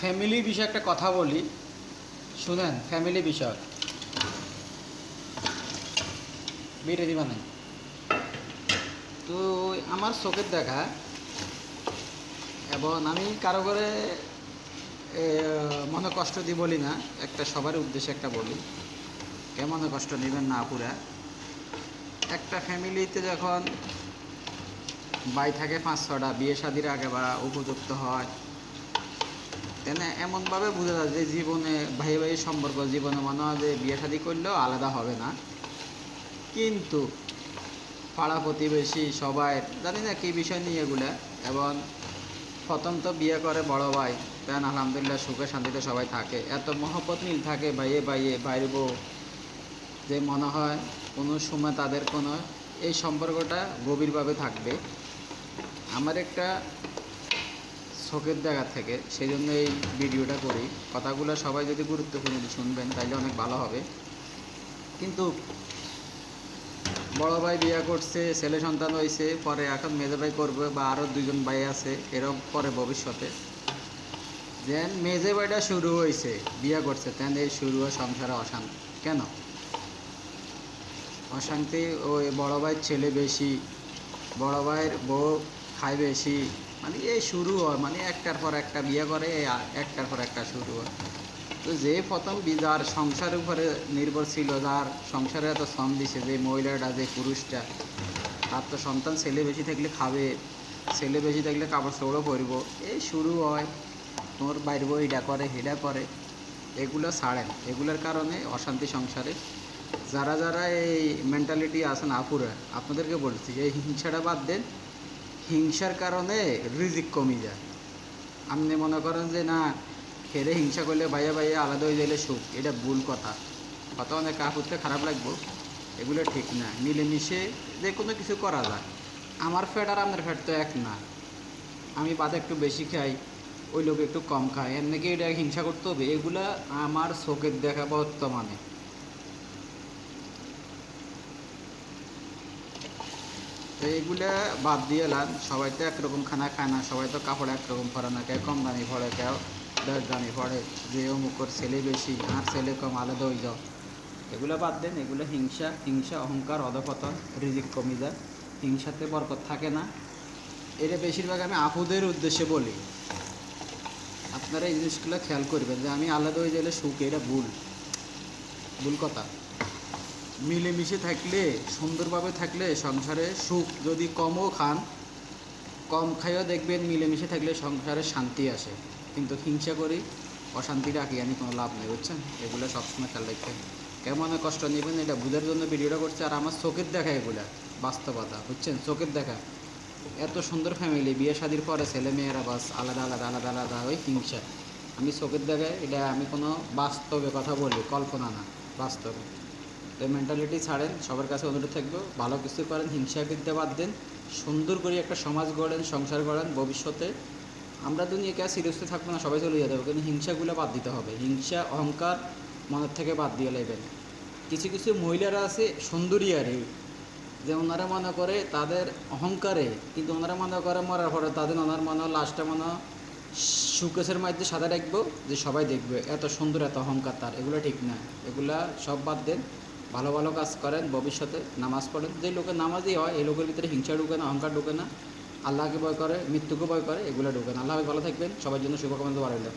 Family বিষয়ে একটা কথা বলি। শুনেন ফ্যামিলি বিষয়। বেড়ে দিবা নাই? তো আমার চোখের দেখা এবং আমি কারও করে মনে কষ্ট দিই বলি না, একটা সবার উদ্দেশ্যে একটা বলি। কে মনে কষ্ট নেবেন না পুরা? একটা ফ্যামিলিতে যখন বাই থাকে পাঁচ ছটা বিয়ে শাদির আগে বা উপযুক্ত হয় তেনে এমনভাবে বোঝা যায় যে জীবনে ভাই ভাই সম্পর্ক, জীবনে মনে হয় যে বিয়ে শাদি করলেও আলাদা হবে না। কিন্তু পাড়া প্রতিবেশী সবাই, জানি না কী বিষয় নিয়ে এগুলা, এবং প্রথম তো বিয়ে করে বড় ভাই দেন আলহামদুলিল্লাহ সুখে শান্তিতে সবাই থাকে। এত মহব্বত মিল থাকে ভাইয়ে ভাইয়ে, ভাইয়ের বউ, যে মনে হয় কোনো সময় তাদের কোনো এই সম্পর্কটা গভীরভাবে থাকবে। আমার একটা চোখের জায়গা থেকে সেই জন্য এই ভিডিওটা করি। কথাগুলো সবাই যদি গুরুত্বপূর্ণ শুনবেন, তাইলে অনেক ভালো হবে। কিন্তু বড় ভাই বিয়ে করছে, ছেলে সন্তান হয়েছে পরে এখন মেজো ভাই করবে বা আরও দুজন ভাই আছে এরকম পরে ভবিষ্যতে। দেন মেজে ভাইটা শুরু হয়েছে বিয়ে করছে তেন এই শুরু হয় সংসারে অশান্তি। কেন? অশান্তি ওই বড় ভাইয়ের ছেলে বেশি, বড় ভাইয়ের বউ খায় বেশি মানে এই শুরু হয় মানে একটার পর একটা বিয়ে করে একটার পর একটা শুরু হয়। তো যে প্রথম যার সংসারের উপরে নির্ভর ছিল, যার সংসারে এত শ্রম দিছে, যে মহিলাটা, যে পুরুষটা, তার তো সন্তান ছেলে বেশি থাকলে খাবে, ছেলে বেশি থাকলে কাপড় চোপড়ও পরব। এই শুরু হয়, তোর বাইর বই এটা করে, হেডা করে, এগুলো ছাড়েন এগুলোর কারণে অশান্তি সংসারে। যারা যারা এই মেন্টালিটি আছেন আপুরা আপনাদেরকে বলছি, এই হিংসাটা বাদ দেন। হিংসার কারণে রিজিক কমে যায়। আপনি মনে করেন যে, না, খেলে হিংসা করলে ভাইয়া ভাইয়া আলাদা হয়ে গেলে সুখ। এটা ভুল কথা। কথা অনেক কাপুরতে খারাপ লাগবো, এগুলো ঠিক না। মিলেমিশে যে কোনো কিছু করা যায়। আমার ফ্যাট আর আপনার ফ্যাট তো এক না। আমি বাদে একটু বেশি খাই, ওই লোক একটু কম খায়। এর নাকি এটা হিংসা করতে হবে? এগুলা আমার চোখের দেখা বর্তমানে। তো এইগুলা বাদ দিয়ে লান, সবাই তো একরকম খানা খায় না, সবাই তো কাপড় একরকম পরে না কেউ কম দামি পড়ে কেউ দশ দামি পড়ে যে অমুকর ছেলে বেশি, আর ছেলে কম আলাদা হয়ে যাও। এগুলো বাদ দেন, এগুলো হিংসা হিংসা, অহংকার, অধপতন, রিজিক কমে যায়। হিংসাতে বরকত থাকে না। এটা বেশিরভাগ আমি আপুদের উদ্দেশ্যে বলি। আপনারা এই জিনিসগুলো খেয়াল করবেন যে আমি আলাদা হয়ে গেলে সুখ, এটা ভুল। ভুল কথা। মিলেমিশে থাকলে, সুন্দরভাবে থাকলে সংসারে সুখ যদি কমও খান, কম খাইও দেখবেন মিলেমিশে থাকলে সংসারে শান্তি আসে। কিন্তু হিংসা করি অশান্তি রাখি আমি কোনো লাভ নেই, বুঝছেন? এগুলো সবসময় খেয়াল রাখবেন। কেমন কষ্ট নেবেন এটা বুঝার জন্য ভিডিওটা করছে, আর আমার চোখের দেখা এগুলা, বাস্তবতা, বুঝছেন? চোখের দেখা। এত সুন্দর ফ্যামিলি বিয়ে শাদির পরে ছেলে মেয়েরা বাস আলাদা আলাদা আলাদা আলাদা ওই হিংসা। আমি চোখের দেখায়, এটা আমি কোনো বাস্তবে কথা বলি, কল্পনা না, বাস্তবে। তো মেন্টালিটি ছাড়েন, সবার কাছে অনুরোধ থাকবে, ভালো কিছু করেন, হিংসা বিদ্যা বাদ দেন, সুন্দর করে একটা সমাজ গড়েন, সংসার গড়েন, ভবিষ্যতে আমরা দুনিয়াকে আর সিরিয়াসলি থাকব না, সবাই চলে যেতে হবে, কিন্তু হিংসাগুলো বাদ দিতে হবে। হিংসা, অহংকার মনের থেকে বাদ দিয়ে লাগবেন কিছু কিছু মহিলারা আছে সুন্দরী আর যে ওনারা মনে করে তাদের অহংকারে, কিন্তু ওনারা মনে করে মরার পরে তাদের ওনার মনে লাস্টটা মনে সুকেশের মধ্যে সাদা রাখব, যে সবাই দেখবে, এত সুন্দর, এত অহংকার তার, এগুলো ঠিক না, এগুলা সব বাদ দেন। ভালো ভালো কাজ করেন, ভবিষ্যতে নামাজ পড়েন। যে লোকের নামাজই হয়, এই লোকের ভিতরে হিংসা ঢুকে না, অহংকার ঢুকে না। আল্লাহকে ভয় করে, মৃত্যুকে ভয় করে, এগুলো ঢুকে না। আল্লাহ ভালো থাকবেন। সবার জন্য শুভকামনা বাড়াইলেন